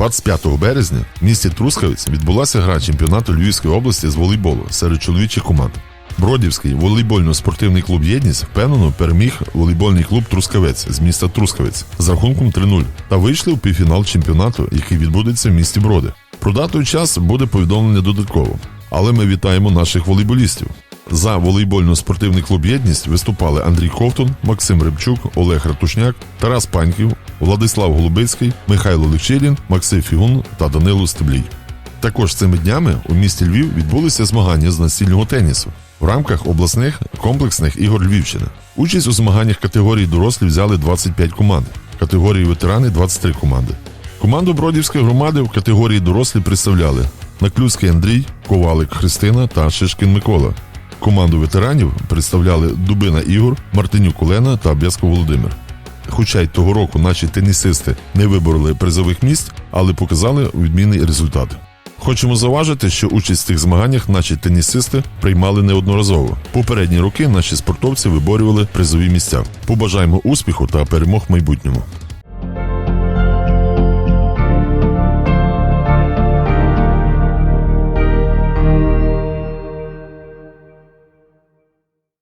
25 березня в місті Трускавець відбулася гра чемпіонату Львівської області з волейболу серед чоловічих команд. Бродівський волейбольно-спортивний клуб Єдність впевнено переміг волейбольний клуб Трускавець з міста Трускавець з рахунком 3-0 та вийшли у півфінал чемпіонату, який відбудеться в місті Броди. Про дату і час буде повідомлення додатково, але ми вітаємо наших волейболістів. За волейбольно-спортивний клуб Єдність виступали Андрій Ковтун, Максим Рибчук, Олег Ратушняк, Тарас Паньків, Владислав Голубицький, Михайло Личилін, Максим Фігун та Данило Стеблій. Також цими днями у місті Львів відбулися змагання з настільного тенісу в рамках обласних комплексних ігор Львівщини. Участь у змаганнях категорії дорослі взяли 25 команд, категорії ветерани 23 команди. Команду Бродівської громади в категорії дорослі представляли Наклюцький Андрій, Ковалик Христина та Шишкін Микола. Команду ветеранів представляли Дубина Ігор, Мартинюк Олена та Бєско Володимир. Хоча й того року наші тенісисти не вибороли призових місць, але показали відмінний результат. Хочемо зауважити, що участь в цих змаганнях наші тенісисти приймали неодноразово. Попередні роки наші спортовці виборювали призові місця. Побажаємо успіху та перемог в майбутньому.